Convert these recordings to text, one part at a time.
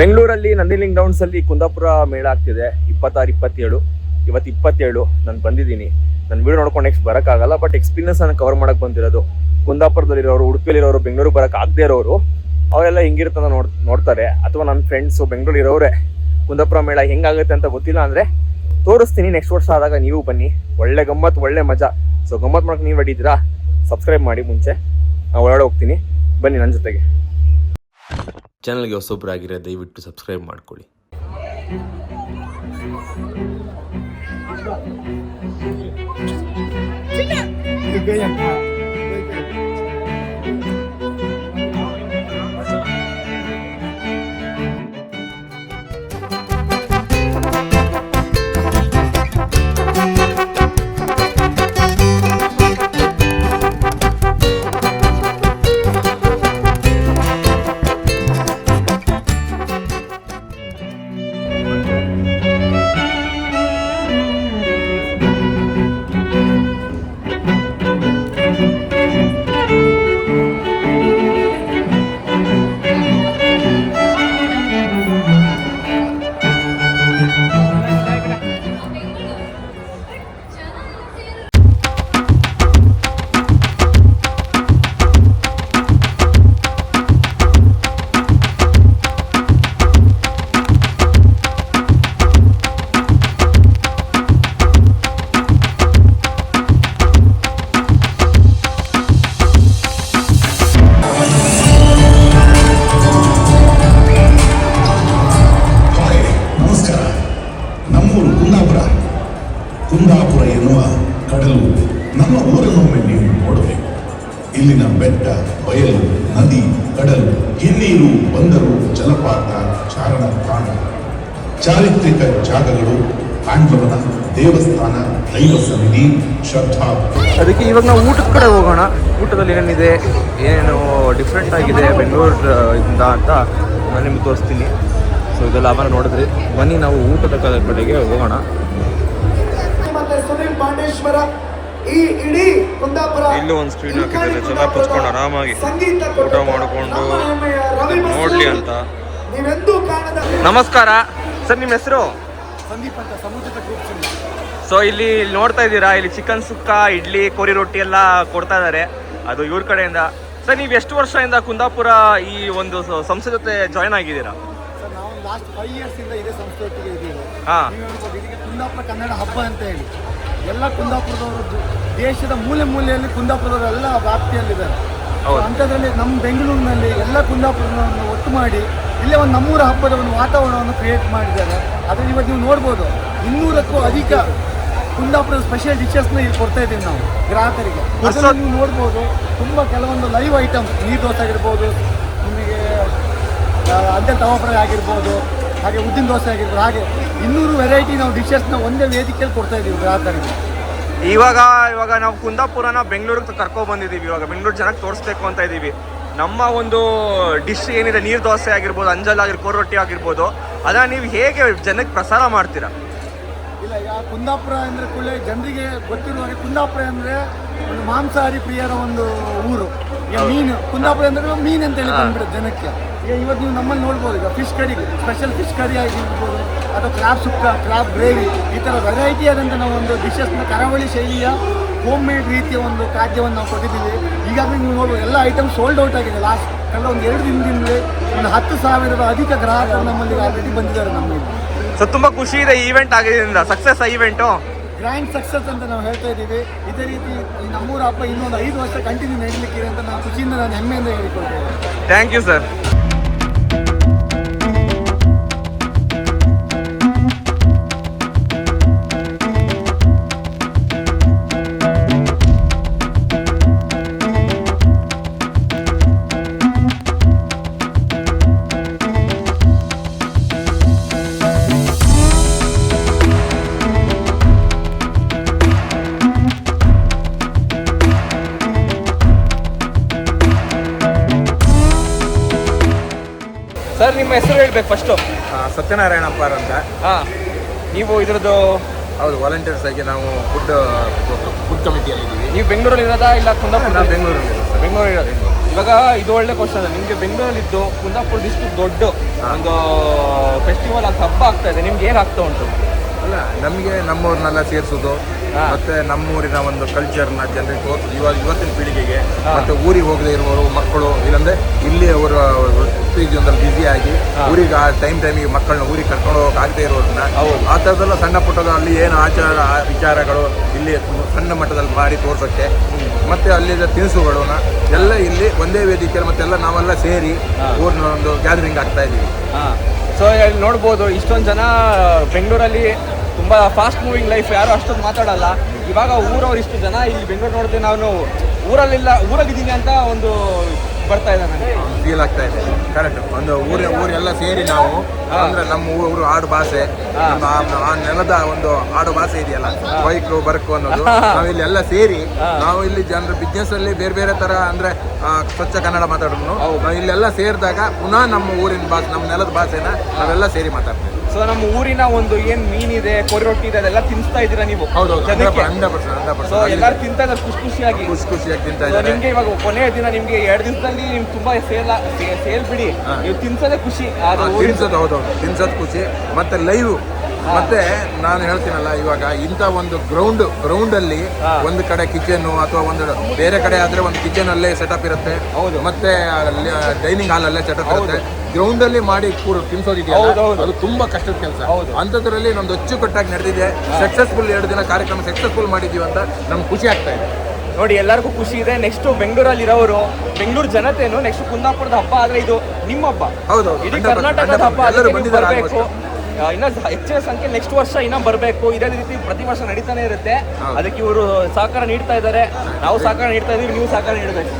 ಬೆಂಗಳೂರಲ್ಲಿ ನಂದಿಲಿಂಗ್ ಡೌನ್ಸ್ ಅಲ್ಲಿ ಕುಂದಾಪುರ ಮೇಳ ಆಗ್ತಿದೆ. ಇಪ್ಪತ್ತಾರು, ಇಪ್ಪತ್ತೇಳು. ಇವತ್ತು ಇಪ್ಪತ್ತೇಳು. ನಾನು ಬಂದಿದ್ದೀನಿ. ನಾನು ವೀಡಿಯೋ ನೋಡ್ಕೊಂಡು ನೆಕ್ಸ್ಟ್ ಬರೋಕ್ಕಾಗಲ್ಲ ಬಟ್ ಎಕ್ಸ್ಪೀರಿಯನ್ಸ್ ನಾನು ಕವರ್ ಮಾಡೋಕ್ಕೆ ಬಂದಿರೋದು. ಕುಂದಾಪುರದಲ್ಲಿರೋರು, ಉಡುಪಿಯಲ್ಲಿರೋರು, ಬೆಂಗಳೂರು ಬರೋಕೆ ಆಗದೆ ಇರೋರು, ಅವರೆಲ್ಲ ಹೆಂಗಿರುತ್ತೆ ಅಂತ ನೋಡ್, ನೋಡ್ತಾರೆ. ಅಥವಾ ನನ್ನ ಫ್ರೆಂಡ್ಸು ಬೆಂಗಳೂರು ಇರೋರೆ ಕುಂದಾಪುರ ಮೇಳ ಹೆಂಗಾಗುತ್ತೆ ಅಂತ ಗೊತ್ತಿಲ್ಲ ಅಂದರೆ ತೋರಿಸ್ತೀನಿ. ನೆಕ್ಸ್ಟ್ ವರ್ಷ ಆದಾಗ ನೀವು ಬನ್ನಿ. ಒಳ್ಳೆ ಗಮ್ಮತ್ತು ಒಳ್ಳೆ ಮಜಾ. ಸೊ ಗಮ್ಮತ್ ಮಾಡೋಕೆ ನೀವು ರೆಡಿ ಇದ್ದೀರಾ? ಸಬ್ಸ್ಕ್ರೈಬ್ ಮಾಡಿ ಮುಂಚೆ. ನಾವು ಒಳಗಡೆ ಹೋಗ್ತೀನಿ. ಬನ್ನಿ ನನ್ನ ಜೊತೆಗೆ. ಚಾನಲ್ಗೆ ಹೊಸೊಬ್ಬರಾಗಿರೋ ದಯವಿಟ್ಟು ಸಬ್ಸ್ಕ್ರೈಬ್ ಮಾಡ್ಕೊಳ್ಳಿ. ಹಾಯ್ ನಮ್ಮ ಊರನ್ನೊಮ್ಮೆ ನೀವು ನೋಡಬೇಕು. ಇಲ್ಲಿನ ಬೆಟ್ಟ ಬಯಲು ನದಿ ಕಡಲು ಹಿನ್ನೀರು ಬಂದರು ಜಲಪಾತ ಚಾರಣ ತಾಣ. ಚಾರಿತ್ರಿಕ ಜಾಗಗಳು ಪಾಂಡವನ ದೇವಸ್ಥಾನ ದೈವ ಸಮಿತಿ ಶ್ರದ್ಧಾ ಅದಕ್ಕೆ ಇವಾಗ ನಾವು ಊಟದ ಕಡೆ ಹೋಗೋಣ. ಊಟದಲ್ಲಿ ಏನಿದೆ ಏನೇನು ಡಿಫ್ರೆಂಟ್ ಆಗಿದೆ ಬೆಂಗಳೂರು ಇಂದ ಅಂತ ನಾನು ನಿಮ್ಗೆ ತೋರಿಸ್ತೀನಿ. ಸೊ ಇದೆಲ್ಲ ಆಮೇಲೆ ನೋಡಿದ್ರಿ. ಬನ್ನಿ ನಾವು ಊಟದ ಕಡೆಗೆ ಹೋಗೋಣ. ಮತ್ತೆ ಸುನಿಲ್ ಪಾಂಡೇಶ್ವರ ಈ ಇಡೀ ಕುಂದಾಪುರ ಇಲ್ಲೂ ಒಂದು ಸ್ಕ್ರೀನ್ ಹಾಕಿದ್ರೆ ಹಾಕಿದ್ದಾರೆ, ಜನ ಕುತ್ಕೊಂಡು ಆರಾಮಾಗಿ ಸಂಗೀತ ಊಟ ಮಾಡಿಕೊಂಡು ನೋಡ್ಲಿ ಅಂತ. ನೀವೆಂದೂ ಕಾಣದ ನಮಸ್ಕಾರ. ಸರ್ ನಿಮ್ಮ ಹೆಸರು? ಸಂದೀಪ್ ಅಂತ ಸಮುದ್ರದ ಗ್ರೂಪ್ ಸೊ ಇಲ್ಲಿ ಇಲ್ಲಿ ನೋಡ್ತಾ ಇದ್ದೀರಾ ಇಲ್ಲಿ ಚಿಕನ್ ಸುಕ್ಕ ಇಡ್ಲಿ ಕೋರಿ ರೊಟ್ಟಿ ಎಲ್ಲ ಕೊಡ್ತಾ ಇದ್ದಾರೆ ಅದು ಇವ್ರ ಕಡೆಯಿಂದ. ಸರ್ ನೀವು ಎಷ್ಟು ವರ್ಷದಿಂದ ಕುಂದಾಪುರ ಈ ಒಂದು ಸಂಸ್ಥೆ ಜೊತೆ ಜಾಯ್ನ್ ಆಗಿದ್ದೀರಾ? ಸರ್ ನಾವು ಲಾಸ್ಟ್ ಫೈವ್ ಇಯರ್ಸ್ ಇಂದ ಇದೇ ಸಂಸ್ಥೆ ಒಟ್ಟಿಗೆ ಇದ್ದೀವಿ. ಹಾ. ಕುಂದಾಪುರ ಕನ್ನಡ ಹಬ್ಬ ಅಂತ ಹೇಳಿ. ಎಲ್ಲ ಕುಂದಾಪುರದವರು ದೇಶದ ಮೂಲೆ ಮೂಲೆಯಲ್ಲಿ ಕುಂದಾಪುರದವರು ಎಲ್ಲ ವ್ಯಾಪ್ತಿಯಲ್ಲಿದ್ದಾರೆ. ಅಂಥದ್ರಲ್ಲಿ ನಮ್ಮ ಬೆಂಗಳೂರಿನಲ್ಲಿ ಎಲ್ಲ ಕುಂದಾಪುರವನ್ನು ಒಟ್ಟು ಮಾಡಿ ಇಲ್ಲೇ ಒಂದು ನಮ್ಮೂರ ಹಬ್ಬದ ಒಂದು ವಾತಾವರಣವನ್ನು ಕ್ರಿಯೇಟ್ ಮಾಡಿದ್ದಾರೆ. ಅದರಲ್ಲಿ ಇವತ್ತು ನೀವು ನೋಡ್ಬೋದು ಇನ್ನೂರಕ್ಕೂ ಅಧಿಕ ಕುಂದಾಪುರದ ಸ್ಪೆಷಲ್ ಡಿಶಸ್ನ ಇಲ್ಲಿ ಕೊಡ್ತಾ ಇದ್ದೀವಿ ನಾವು ಗ್ರಾಹಕರಿಗೆ. ಅದನ್ನು ನೀವು ನೋಡ್ಬೋದು ತುಂಬ ಕೆಲವೊಂದು ಲೈವ್ ಐಟಮ್ಸ್ ನೀರು ದೋಸೆ ಆಗಿರ್ಬೋದು ನಿಮಗೆ ಅದೇ ತವಾಪುರ ಆಗಿರ್ಬೋದು ಹಾಗೆ ಉದ್ದಿನ ದೋಸೆ ಆಗಿರ್ಬೋದು ಹಾಗೆ ಇನ್ನೂರು ವೆರೈಟಿ ನಾವು ಡಿಶಸ್ನ ಒಂದೇ ವೇದಿಕೆಯಲ್ಲಿ ಕೊಡ್ತಾ ಇದ್ದೀವಿ ಗ್ರಾಹಕರಿಗೆ ಇವಾಗ ಇವಾಗ ನಾವು ಕುಂದಾಪುರನ ಬೆಂಗಳೂರಿಗೆ ಕರ್ಕೊ ಬಂದಿದ್ದೀವಿ ಇವಾಗ. ಬೆಂಗಳೂರು ಜನಕ್ಕೆ ತೋರಿಸ್ಬೇಕು ಅಂತ ಇದ್ದೀವಿ ನಮ್ಮ ಒಂದು ಡಿಶ್ ಏನಿದೆ ನೀರು ದೋಸೆ ಆಗಿರ್ಬೋದು ಅಂಜಲ್ ಆಗಿರ್ಬೋದು ರೊಟ್ಟಿ ಆಗಿರ್ಬೋದು ಅದನ್ನ ನೀವು ಹೇಗೆ ಜನಕ್ಕೆ ಪ್ರಸಾರ ಮಾಡ್ತೀರಾ? ಇಲ್ಲ ಈಗ ಕುಂದಾಪುರ ಅಂದರೆ ಕೂಡಲೇ ಜನರಿಗೆ ಗೊತ್ತಿರುವ ಹಾಗೆ ಕುಂದಾಪುರ ಅಂದರೆ ಒಂದು ಮಾಂಸಾಹಾರಿ ಪ್ರಿಯರ ಒಂದು ಊರು. ಈಗ ಮೀನು ಕುಂದಾಪುರ ಅಂದ್ರೆ ಮೀನು ಅಂತ ಹೇಳಿ ಬಂದ್ಬಿಡುತ್ತೆ ಜನಕ್ಕೆ. ಈಗ ಇವತ್ತು ನೀವು ನಮ್ಮಲ್ಲಿ ನೋಡ್ಬೋದು ಈಗ fish curry special fish curry ಆಗಿರ್ಬೋದು ಅಥವಾ ಕ್ರಾಬ್ ಸುಕ್ಕ ಕ್ರಾಬ್ ಗ್ರೇವಿ ಈ ಥರ ವೆರೈಟಿ ಆದಂಥ ನಾವು ಒಂದು ಡಿಶಸ್ನ ಕರಾವಳಿ ಶೈಲಿಯ ಹೋಮ್ ಮೇಡ್ ರೀತಿಯ ಒಂದು ಖಾದ್ಯವನ್ನು ನಾವು ಕೊಟ್ಟಿದ್ದೀವಿ. ಈಗಾಗಲೇ ನೀವು ನೋಡ್ಬೋದು ಎಲ್ಲ ಐಟಮ್ ಸೋಲ್ಡ್ ಔಟ್ ಆಗಿದೆ. ಲಾಸ್ಟ್ ಕಳೆದ ಒಂದು ಎರಡು ದಿನದಿಂದಲೇ ಒಂದು ಹತ್ತು ಸಾವಿರದ ಅಧಿಕ ಗ್ರಾಹಕರು ನಮ್ಮಲ್ಲಿ ಆಲ್ರೆಡಿ ಬಂದಿದ್ದಾರೆ ನಮ್ಮಲ್ಲಿ. ಸೊ ತುಂಬ ಖುಷಿ ಇದೆ ಈವೆಂಟ್ ಆಗಿದ್ದರಿಂದ. ಸಕ್ಸಸ್ ಈವೆಂಟು ಗ್ರ್ಯಾಂಡ್ ಸಕ್ಸಸ್ ಅಂತ ನಾವು ಹೇಳ್ತಾ ಇದ್ದೀವಿ. ಇದೇ ರೀತಿ ನಮ್ಮೂರ ಹಬ್ಬ ಇನ್ನೊಂದು ಐದು ವರ್ಷ ಕಂಟಿನ್ಯೂ ನಡೀಲಿಕ್ಕಿದೆ ಅಂತ ನಾನು ಖುಷಿಯಿಂದ ನಾನು ಹೆಮ್ಮೆಯಿಂದ ಹೇಳಿಕೊಳ್ತೇನೆ. ಥ್ಯಾಂಕ್ ಯು ಸರ್ ಹೇಳ್ಬೇಕು ಫಸ್ಟು ಸತ್ಯನಾರಾಯಣಪ್ಪ ಅಂತ. ಹಾಂ. ನೀವು ಇದ್ರದ್ದು? ಹೌದು ವಾಲಂಟಿಯರ್ಸ್ ಆಗಿ ನಾವು ಫುಡ್ ಫುಡ್ ಕಮಿಟಿಯಲ್ಲಿ ಇದ್ದೀವಿ. ನೀವು ಬೆಂಗಳೂರಲ್ಲಿ ಇರೋದಾ ಇಲ್ಲ ಕುಂದಾಪುರ? ಬೆಂಗಳೂರಲ್ಲಿ. ಬೆಂಗಳೂರು ಇರೋದು. ಇವಾಗ ಇದು ಒಳ್ಳೆ ಕ್ವಶನ್ ನಿಮಗೆ ಬೆಂಗಳೂರಲ್ಲಿ ಇದ್ದು ಕುಂದಾಪುರ ಇಷ್ಟು ದೊಡ್ಡ ಒಂದು ಫೆಸ್ಟಿವಲ್ ಅಂತ ಹಬ್ಬ ಆಗ್ತಾ ಇದೆ. ನಿಮ್ಗೆ ಏನು ಆಗ್ತಾ ಉಂಟು? ಅಲ್ಲ ನಮಗೆ ನಮ್ಮವ್ರನ್ನೆಲ್ಲ ಸೇರಿಸೋದು. ಮತ್ತೆ ನಮ್ಮೂರಿನ ಒಂದು ಕಲ್ಚರ್ನ ಜನರಿಗೆ ಇವಾಗ ಇವತ್ತಿನ ಪೀಳಿಗೆಗೆ. ಮತ್ತೆ ಊರಿಗೆ ಹೋಗದೆ ಇರುವವರು ಮಕ್ಕಳು ಇಲ್ಲಂದ್ರೆ ಇಲ್ಲಿ ಅವರ ವೃತ್ತಿಜೀವನದಲ್ಲಿ ಬ್ಯುಸಿ ಆಗಿ ಊರಿಗೆ ಆ ಟೈಮ್ ಟೈಮಿಗೆ ಮಕ್ಕಳನ್ನ ಊರಿಗೆ ಕರ್ಕೊಂಡು ಹೋಗಕ್ಕೆ ಆಗದೆ ಇರೋದನ್ನ. ಆ ಥರದ್ದೆಲ್ಲ ಸಣ್ಣ ಪುಟ್ಟದ ಅಲ್ಲಿ ಏನು ಆಚಾರ ವಿಚಾರಗಳು ಇಲ್ಲಿ ಸಣ್ಣ ಮಟ್ಟದಲ್ಲಿ ಮಾಡಿ ತೋರ್ಸೋಕ್ಕೆ ಮತ್ತೆ ಅಲ್ಲಿದ್ದ ತಿನಿಸುಗಳನ್ನ ಎಲ್ಲ ಇಲ್ಲಿ ಒಂದೇ ವೇದಿಕೆಯಲ್ಲಿ ಮತ್ತೆಲ್ಲ ನಾವೆಲ್ಲ ಸೇರಿ. ಊರಿನ ಒಂದು ಗ್ಯಾದರಿಂಗ್ ಆಗ್ತಾ ಇದೀವಿ ಸೊ ಇಲ್ಲಿ ನೋಡ್ಬೋದು ಇಷ್ಟೊಂದು ಜನ ಬೆಂಗಳೂರಲ್ಲಿ ತುಂಬಾ ಫಾಸ್ಟ್ ಮೂವಿಂಗ್ ಲೈಫ್ ಯಾರು ಅಷ್ಟೊಂದು ಮಾತಾಡಲ್ಲ. ಇವಾಗ ಊರವ್ರು ಇಷ್ಟು ಜನ ಇಲ್ಲಿ ಬೆಂಗಳೂರು ನೋಡ್ತೀನಿ ನಾನು ಊರಲ್ಲಿಲ್ಲ ಊರಲ್ಲಿದ್ದೀನಿ ಅಂತ ಒಂದು ಬರ್ತಾ ಇದೆ ನನಗೆ ಫೀಲ್ ಆಗ್ತಾ ಇದೆ. ಕರೆಕ್ಟ್ ಒಂದು ಊರ ಊರೆಲ್ಲ ಸೇರಿ ನಾವು. ಅಂದ್ರೆ ನಮ್ಮ ಊರು ಆಡು ಭಾಷೆ ನಮ್ಮ ಆ- ನೆಲದ ಒಂದು ಆಡು ಭಾಷೆ ಇದೆಯಲ್ಲ ಬೈಕು ಬರ್ಕು ಅನ್ನೋದು. ನಾವು ಇಲ್ಲಿ ಎಲ್ಲ ಸೇರಿ. ನಾವು ಇಲ್ಲಿ ಜನರ ಬಿಸ್ನೆಸ್ ಅಲ್ಲಿ ಬೇರೆ ಬೇರೆ ತರ ಅಂದ್ರೆ ಸ್ವಚ್ಛ ಕನ್ನಡ ಮಾತಾಡೋದು. ನಾವು ಇಲ್ಲೆಲ್ಲ ಸೇರಿದಾಗ ಪುನಃ ನಮ್ಮ ಊರಿನ ಭಾಷೆ ನಮ್ಮ ನೆಲದ ಭಾಷೆನ ನಾವೆಲ್ಲ ಸೇರಿ ಮಾತಾಡ್ತೀವಿ. ಸೊ ನಮ್ಮ ಊರಿನ ಒಂದು ಏನ್ ಮೀನಿದೆ ಕೊರಿ ರೊಟ್ಟಿ ಇದೆ ಅದೆಲ್ಲ ತಿನ್ಸ್ತಾ ಇದ್ದೀರಾ ನೀವು? ಹೌದು ಜನಕ್ಕೆ? ಹಂಡ್ರೆಡ್ ಪರ್ಸೆಂಟ್ ಹಂಡ್ರೆಡ್ ಸೊ ಎಲ್ಲರೂ ತಿಂತಾ ಇದ್ದಾರೆ ಖುಷಿ ಖುಷಿಯಾಗಿ. ಖುಷಿ ಖುಷಿಯಾಗಿ ತಿಂತಾ So, ಇದ್ದಾರೆ. ನಿಮ್ಗೆ ಇವಾಗ ಕೊನೆಯ ದಿನ ನಿಮ್ಗೆ ಎರಡು ದಿನದಲ್ಲಿ ನಿಮ್ ತುಂಬಾ ಸೇಲ್ ಸೇಲ್ ಬಿಡಿ ನೀವು ತಿನ್ಸೋದೇ ಖುಷಿ. ಅದು ಹಾ, ಊರಿನ ತಿನ್ಸೋದು ಹೌದೌದು ತಿನ್ಸೋದು ಖುಷಿ. ಮತ್ತೆ ಲೈವ್ ಮತ್ತೆ ನಾನು ಹೇಳ್ತೀನಲ್ಲ ಇವಾಗ ಇಂಥ ಒಂದು ಗ್ರೌಂಡ್ ಗ್ರೌಂಡ್ ಅಲ್ಲಿ. ಒಂದು ಕಡೆ ಕಿಚನ್ ಅಥವಾ ಒಂದು ಬೇರೆ ಕಡೆ ಆದ್ರೆ ಒಂದು ಕಿಚನ್ ಅಲ್ಲೇ ಸೆಟಪ್ ಇರುತ್ತೆ. ಹೌದು. ಮತ್ತೆ ಡೈನಿಂಗ್ ಹಾಲ್ ಅಲ್ಲೇ ಸೆಟಪ್. ಇರುತ್ತೆ. ಗ್ರೌಂಡ್ ಅಲ್ಲಿ ಮಾಡಿ ಕೂರು ತಿನ್ಸೋದಿದೆಯಲ್ಲ. ಅದು ತುಂಬಾ ಕಷ್ಟದ ಕೆಲಸ. ಹೌದು. ಅಂಥದ್ರಲ್ಲಿ ನಮ್ದು ಅಚ್ಚುಕಟ್ಟಾಗಿ ನಡೆದಿದೆ. ಸಕ್ಸಸ್ಫುಲ್ ಎರಡು ದಿನ ಕಾರ್ಯಕ್ರಮ ಸಕ್ಸಸ್ಫುಲ್ ಮಾಡಿದೀವಿ ಅಂತ ನಮ್ಗೆ ಖುಷಿ ಆಗ್ತಾ ಇದೆ. ನೋಡಿ ಎಲ್ಲರಿಗೂ ಖುಷಿ ಇದೆ. ನೆಕ್ಸ್ಟ್ ಬೆಂಗಳೂರಲ್ಲಿ ಇರೋರು ಬೆಂಗಳೂರು ಜನತೆನು ನೆಕ್ಸ್ಟ್ ಕುಂದಾಪುರದ ಹಬ್ಬ ಆದ್ರೆ ಇದು ನಿಮ್ಮ ಹಬ್ಬ ಹೌದು. ಇಡೀ 100% ಕರ್ನಾಟಕದ ಹಬ್ಬ ಎಲ್ಲರೂ ಇನ್ನ ಹೆಚ್ಚಿನ ಸಂಖ್ಯೆ ನೆಕ್ಸ್ಟ್ ವರ್ಷ ಇನ್ನ ಬರಬೇಕು. ಇದೇ ರೀತಿ ಪ್ರತಿ ವರ್ಷ ನಡೀತಾನೆ ಇರುತ್ತೆ. ಅದಕ್ಕೆ ಇವರು ಸಹಕಾರ ನೀಡ್ತಾ ಇದ್ದಾರೆ. ನಾವು ಸಹಕಾರ ನೀಡ್ತಾ ಇದೀವಿ ನೀವು ಸಹಕಾರ ನೀಡಬೇಕು.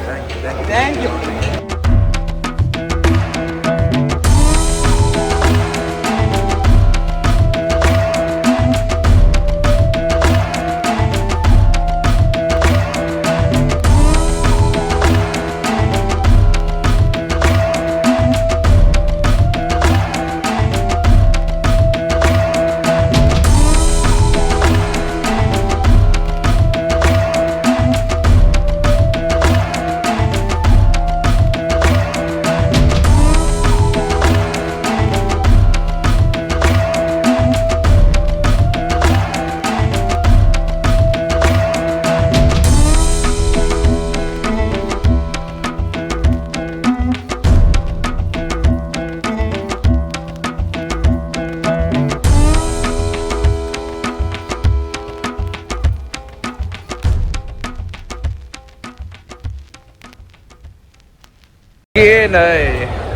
ಥ್ಯಾಂಕ್ ಯು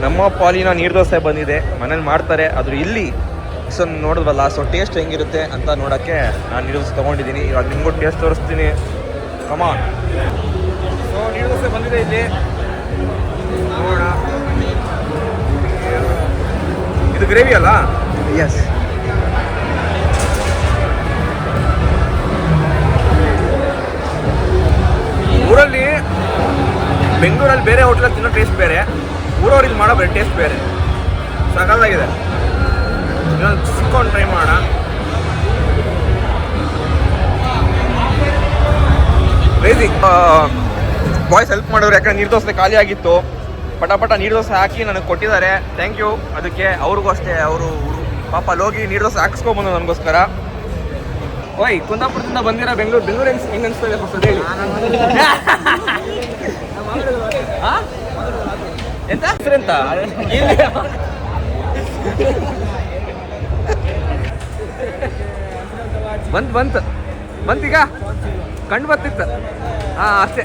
ನಮ್ಮ ಪಾಲಿನ ನೀರು ದೋಸೆ ಬಂದಿದೆ. ಮನೇಲಿ ಮಾಡ್ತಾರೆ ಆದ್ರೂ ಇಲ್ಲಿ ಸೊ ನೋಡಿದ್ವಲ್ಲ ಸೊ ಟೇಸ್ಟ್ ಹೆಂಗಿರುತ್ತೆ ಅಂತ ನೋಡೋಕ್ಕೆ ನಾನು ನೀರು ದೋಸೆ ತೊಗೊಂಡಿದ್ದೀನಿ. ಇವಾಗ ನಿಮ್ಗೂ ಟೇಸ್ಟ್ ತೋರಿಸ್ತೀನಿ. ಕಮಾನ್ ಸೊ ನೀರು ದೋಸೆ ಬಂದಿದೆ ಇಲ್ಲಿ. ನೋಡೋಣ. ಇದು ಗ್ರೇವಿ ಅಲ್ಲ? ಎಸ್ ಬೆಂಗಳೂರಲ್ಲಿ ಬೇರೆ ಹೋಟ್ಲಲ್ಲಿ ತಿನ್ನೋ ಟೇಸ್ಟ್ ಬೇರೆ ಊರವ್ರು ಇಲ್ಲಿ ಮಾಡೋ ಬೇರೆ ಟೇಸ್ಟ್ ಬೇರೆ. ಸಕಾಲಾಗಿದೆ ಇನ್ನೊಂದು ಸಿಕ್ಕೊಂಡು ಟ್ರೈ ಮಾಡೋಣ. ಕ್ರೇಜಿ ಬಾಯ್ಸ್ ಹೆಲ್ಪ್ ಮಾಡೋರು ಯಾಕಂದ್ರೆ ನೀರು ದೋಸೆ ಖಾಲಿ ಆಗಿತ್ತು. ಪಟ ಪಟ ನೀರು ದೋಸೆ ಹಾಕಿ ನನಗೆ ಕೊಟ್ಟಿದ್ದಾರೆ. ಥ್ಯಾಂಕ್ ಯು ಅದಕ್ಕೆ ಅವ್ರಿಗೂ ಅಷ್ಟೇ ಅವರು ಪಾಪ ಅಲ್ಲಿ ಹೋಗಿ ನೀರು ದೋಸೆ ಹಾಕ್ಸ್ಕೊಬಂದು ನನಗೋಸ್ಕರ. ಓಯ್ ಕುಂದಾಪುರದಿಂದ ಬಂದಿರೋ ಬೆಂಗಳೂರು ಬೆಂಗಳೂರು ಹೆಂಗ್ ಹೆಂಗ್ ಅನಿಸ್ತದೆ? ಎಂತ ಬಂತ್ ಬಂತ್ ಬಂತೀಗ ಕಂಡು ಬರ್ತಿತ್ತು ಹಾ ಅಷ್ಟೇ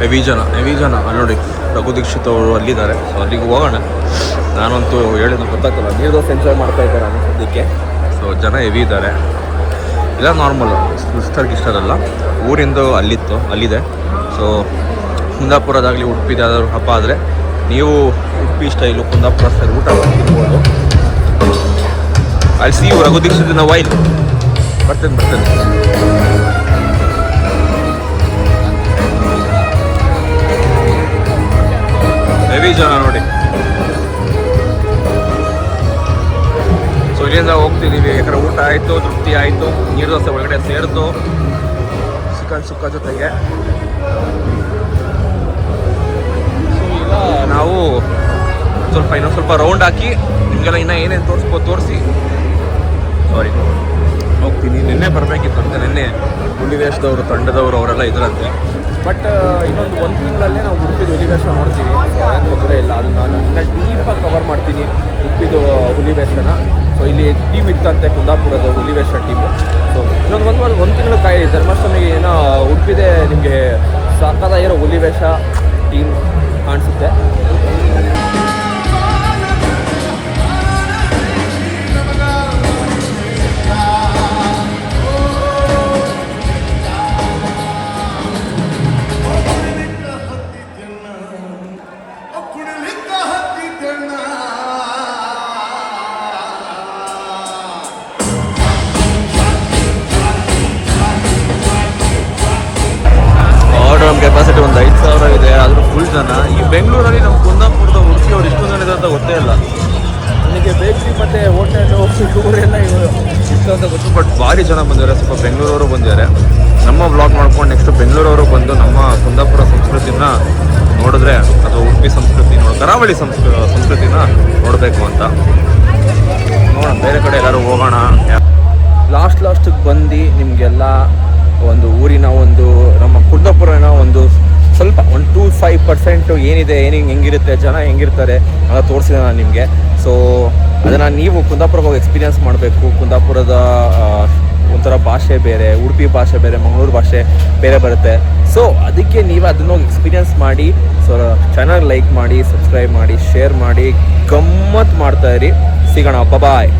ಹೆವಿ ಜನ ಹೆವಿ ಅಲ್ಲಿ ನೋಡಿ ರಘು ದೀಕ್ಷಿತ್ ಅವರು ಅಲ್ಲಿದ್ದಾರೆ ಸೊ ಅಲ್ಲಿಗೆ ಹೋಗೋಣ ನಾನಂತೂ ಹೇಳಿದ್ದು ಗೊತ್ತಾಗ್ತಲ್ಲ ನೀರು ದೋಸೆ ಎಂಜಾಯ್ ಮಾಡ್ತಾ ಇದ್ದಾರೆ ಸದ್ಯಕ್ಕೆ ಸೊ ಜನ ಹೆವಿ ಇದ್ದಾರೆ ಇಲ್ಲ ನಾರ್ಮಲ್ ಸಿಸ್ಟರ್ಗಿಸ್ಟರ್ ಅಲ್ಲ ಊರಿಂದು ಅಲ್ಲಿತ್ತು ಅಲ್ಲಿದೆ ಸೊ ಕುಂದಾಪುರದಾಗಲಿ ಉಡುಪಿದ ಯಾವ್ದಾದ್ರು ಹಬ್ಬ ಆದರೆ ನೀವು ಉಡುಪಿ ಸ್ಟೈಲು ಕುಂದಾಪುರ ಸ್ಟೈಲ್ ಊಟ ಮಾಡ್ತಿರ್ಬೋದು ಅಲ್ಲಿ ಸಿ ರಘು ನಾವು ವೈಲ್ ಬರ್ತೇನೆ ಬರ್ತೇನೆ. ಹೆವಿ ಜನ ನೋಡಿ. ಸೊ ಇಲ್ಲಿಂದ ಹೋಗ್ತಿದ್ದೀವಿ ಯಾಕಂದ್ರೆ ಊಟ ಆಯಿತು, ತೃಪ್ತಿ ಆಯಿತು, ನೀರು ದೋಸೆ ಒಳಗಡೆ ಸೇರಿತು ಚಿಕನ್ ಸುಕ್ಕ ಜೊತೆಗೆ. ನಾವು ಸ್ವಲ್ಪ ಇನ್ನೊಂದು ಸ್ವಲ್ಪ ರೌಂಡ್ ಹಾಕಿ ನಿಮಗೆಲ್ಲ ಇನ್ನೂ ಏನೇನು ತೋರಿಸ್ಬೋದು ತೋರಿಸಿ. ಸಾರಿ ಹೋಗ್ತೀನಿ. ನಿನ್ನೆ ಬರಬೇಕಿತ್ತು ಅಂತ ನಿನ್ನೆ ಹುಲಿವೇಶದವರು ತಂಡದವರು ಅವರೆಲ್ಲ ಇದ್ರಂತೆ. ಬಟ್ ಇನ್ನೊಂದು ಒಂದು ತಿಂಗಳಲ್ಲೇ ನಾವು ಉಡುಪಿದು ಹುಲಿವೇಶ ನೋಡ್ತೀವಿ. ಏನು ತೊಂದರೆ ಇಲ್ಲ. ಅದು ನಾನು ಡೀಪಾಗಿ ಕವರ್ ಮಾಡ್ತೀನಿ ಹುಟ್ಟಿದು ಹುಲಿ ವೇಷನ ಸೊ ಇಲ್ಲಿ ಟೀಮ್ ಇತ್ತಂತೆ ಕುಂದಾಪುರದ ಹುಲಿವೇಶ ಟೀಮು ಸೊ ಇನ್ನೊಂದು ಒಂದು ಒಂದು ತಿಂಗಳು ಕಾಯಿ ಧರ್ಮಾಷ್ಟಮಿಗೆ ಏನೋ ಉಡುಪಿದೆ ನಿಮಗೆ ಸಾಕಾಗಿರೋ ಹುಲಿವೇಶ ಟೀಮ್ ಕಾಣಿಸುತ್ತೆ. ಜನ ಈ ಬೆಂಗಳೂರಲ್ಲಿ ನಮ್ಮ ಕುಂದಾಪುರದ ಉಡುಪಿ ಅವ್ರು ಇಷ್ಟೊಂದು ಜನ ಇದೆ ಅಂತ ಗೊತ್ತೇ ಇಲ್ಲ. ನನಗೆ ಬೇಕ್ರಿ ಮತ್ತು ಹೋಟೆಲು ಊರೆಲ್ಲ ಇವರು ಇಷ್ಟ ಅಂತ ಗೊತ್ತು ಬಟ್ ಭಾರಿ ಜನ ಬಂದಿದ್ದಾರೆ. ಸ್ವಲ್ಪ ಬೆಂಗಳೂರವರು ಬಂದಿದ್ದಾರೆ. ನಮ್ಮ ಬ್ಲಾಗ್ ಮಾಡ್ಕೊಂಡು ನೆಕ್ಸ್ಟ್ ಬೆಂಗಳೂರವರು ಬಂದು ನಮ್ಮ ಕುಂದಾಪುರ ಸಂಸ್ಕೃತಿನ ನೋಡಿದ್ರೆ ಅಥವಾ ಉಡುಪಿ ಸಂಸ್ಕೃತಿ ನೋಡಿ ಕರಾವಳಿ ಸಂಸ್ಕೃ ಸಂಸ್ಕೃತಿನ ನೋಡಬೇಕು ಅಂತ. ನೋಡೋಣ ಬೇರೆ ಕಡೆ ಎಲ್ಲರೂ ಹೋಗೋಣ. ಲಾಸ್ಟ್ ಲಾಸ್ಟಿಗೆ ಬಂದು ನಿಮಗೆಲ್ಲ ಒಂದು ಊರಿನ ಒಂದು ನಮ್ಮ ಕುಂದಾಪುರನ ಒಂದು ಸ್ವಲ್ಪ ಒಂದು ಟೂ ಫೈವ್ ಪರ್ಸೆಂಟು ಏನಿದೆ ಏನಿಂಗ್ ಹೆಂಗಿರುತ್ತೆ, ಜನ ಹೆಂಗಿರ್ತಾರೆ ಎಲ್ಲ ತೋರಿಸಿದೆ ನಾನು ನಿಮಗೆ. ಸೊ ಅದನ್ನು ನೀವು ಕುಂದಾಪುರಕ್ಕೆ ಹೋಗಿ ಎಕ್ಸ್ಪೀರಿಯನ್ಸ್ ಮಾಡಬೇಕು. ಕುಂದಾಪುರದ ಒಂಥರ ಭಾಷೆ ಬೇರೆ, ಉಡುಪಿ ಭಾಷೆ ಬೇರೆ, ಮಂಗಳೂರು ಭಾಷೆ ಬೇರೆ ಬರುತ್ತೆ. ಸೊ ಅದಕ್ಕೆ ನೀವು ಅದನ್ನು ಹೋಗಿ ಎಕ್ಸ್ಪೀರಿಯನ್ಸ್ ಮಾಡಿ, ಸೊ ಚೆನ್ನಾಗಿ ಲೈಕ್ ಮಾಡಿ ಸಬ್ಸ್ಕ್ರೈಬ್ ಮಾಡಿ ಶೇರ್ ಮಾಡಿ ಗಮ್ಮತ್ತು ಮಾಡ್ತಾಯಿರಿ ಸಿಗೋಣ. ಬಾಯ್